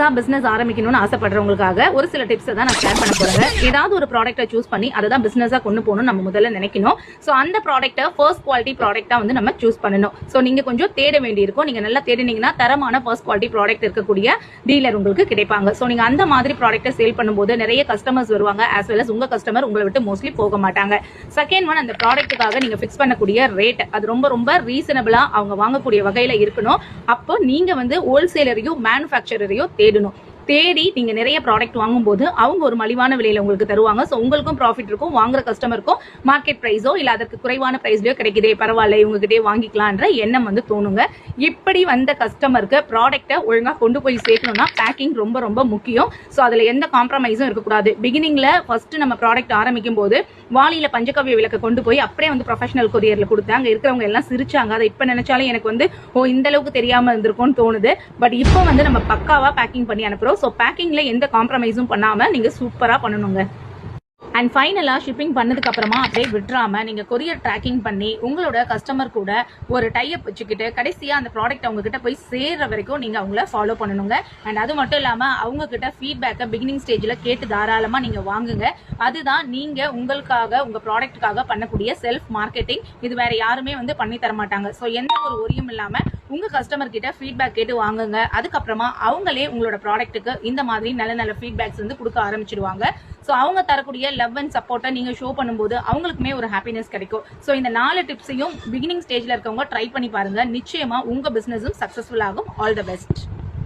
புதுசாக பிஸ்னஸ் ஆரம்பிக்கணும்னு ஆசைப்படுறவங்களுக்காக ஒரு சில டிப்ஸை தான் நான் ஷேர் பண்ண போகிறேன் ஏதாவது ஒரு ப்ராடக்ட்டை சூஸ் பண்ணி அதை தான் பிஸ்னஸாக கொண்டு போகணும் நம்ம முதல்ல நினைக்கணும். ஸோ அந்த ப்ராடக்ட்டை ஃபர்ஸ்ட் குவாலிட்டி ப்ராடக்ட்டாக வந்து நம்ம சூஸ் பண்ணணும். ஸோ நீங்கள் கொஞ்சம் தேட வேண்டியிருக்கும். நீங்கள் நல்லா தேடினீங்கன்னா தரமான ஃபர்ஸ்ட் குவாலிட்டி ப்ராடக்ட் இருக்கக்கூடிய டீலர் உங்களுக்கு கிடைப்பாங்க. ஸோ நீங்கள் அந்த மாதிரி ப்ராடக்ட்டை சேல் பண்ணும்போது நிறைய கஸ்டமர்ஸ் வருவாங்க. ஆஸ் வெல் அஸ் உங்கள் கஸ்டமர் உங்களை விட்டு மோஸ்ட்லி போக மாட்டாங்க. செகண்ட் ஒன் அந்த ப்ராடக்ட்டுக்காக நீங்கள் ஃபிக்ஸ் பண்ணக்கூடிய ரேட் அது ரொம்ப ரொம்ப ரீசனபிளாக அவங்க வாங்கக்கூடிய வகையில் இருக்கணும். அப்போ நீங்கள் வந்து ஹோல்சேலரையும் மேனுஃபேக்சரரையும் தேடணும் தேடி நீங்கள் நிறைய ப்ராடக்ட் வாங்கும்போது அவங்க ஒரு மலிவான விலையில் உங்களுக்கு தருவாங்க. ஸோ உங்களுக்கும் ப்ராஃபிட் இருக்கும் வாங்குற கஸ்டமருக்கும் மார்க்கெட் ப்ரைஸோ இல்லை அதற்கு குறைவான ப்ரைஸ்லையோ கிடைக்குதே பரவாயில்ல இவங்ககிட்டே வாங்கிக்கலான்ற எண்ணம் வந்து தோணுங்க. இப்படி வந்த கஸ்டமருக்கு ப்ராடக்ட்டை ஒழுங்காக கொண்டு போய் சேர்க்கணும்னா பேக்கிங் ரொம்ப ரொம்ப முக்கியம். ஸோ அதில் எந்த காம்ப்ரமைஸும் இருக்கக்கூடாது. பிகினிங்கில் ஃபஸ்ட்டு நம்ம ப்ராடக்ட் ஆரம்பிக்கும் போது வாலியில் பஞ்சகவ்ய விளக்கை கொண்டு போய் அப்படியே வந்து ப்ரொஃபஷனல் கொரியரில் கொடுத்து அங்கே இருக்கிறவங்க எல்லாம் சிரிச்சாங்க. அதை இப்போ நினைச்சாலும் எனக்கு வந்து ஓ இந்த அளவுக்கு தெரியாம இருந்திருக்கும்னு தோணுது. பட் இப்போ வந்து நம்ம பக்காவாக பேக்கிங் பண்ணி அனுப்புகிறோம் அனுப்புறோம் ஸோ பேக்கிங்ல எந்த காம்ப்ரமைஸும் பண்ணாம நீங்க சூப்பரா பண்ணணுங்க. அண்ட் ஃபைனலாக ஷிப்பிங் பண்ணதுக்கு அப்புறமா அப்படியே விட்டுறாமல் நீங்கள் கொரியர் ட்ராக்கிங் பண்ணி உங்களோட கஸ்டமர் கூட ஒரு டைப் வச்சுக்கிட்டு கடைசியாக அந்த ப்ராடக்ட் அவங்கக்கிட்ட போய் சேர்ற வரைக்கும் நீங்கள் அவங்கள ஃபாலோ பண்ணணுங்க. அண்ட் அது மட்டும் இல்லாமல் அவங்கக்கிட்ட ஃபீட்பேக்கை பிகினிங் ஸ்டேஜில் கேட்டு தாராளமாக நீங்கள் வாங்குங்க. அதுதான் நீங்கள் உங்களுக்காக உங்கள் ப்ராடக்ட்டுக்காக பண்ணக்கூடிய செல்ஃப் மார்க்கெட்டிங் இது வேறு யாருமே வந்து பண்ணி தர மாட்டாங்க. ஸோ எந்த ஒரு ஒரியும் இல்லாமல் உங்கள் கஸ்டமர் கிட்ட ஃபீட்பேக் கேட்டு வாங்குங்க. அதுக்கப்புறமா அவங்களே உங்களோட ப்ராடக்ட்டுக்கு இந்த மாதிரி நல்ல நல்ல ஃபீட்பேக்ஸ் வந்து கொடுக்க ஆரம்பிச்சிடுவாங்க. ஸோ அவங்க தரக்கூடிய லவ் அண்ட் சப்போர்ட்டை நீங்கள் ஷோ பண்ணும்போது அவங்களுக்குமே ஒரு ஹாப்பினஸ் கிடைக்கும். ஸோ இந்த நாலு டிப்ஸையும் பிகினிங் ஸ்டேஜில் இருக்கவங்க ட்ரை பண்ணி பாருங்க. நிச்சயமா உங்க பிஸ்னஸும் சக்ஸஸ்ஃபுல் ஆகும். All the best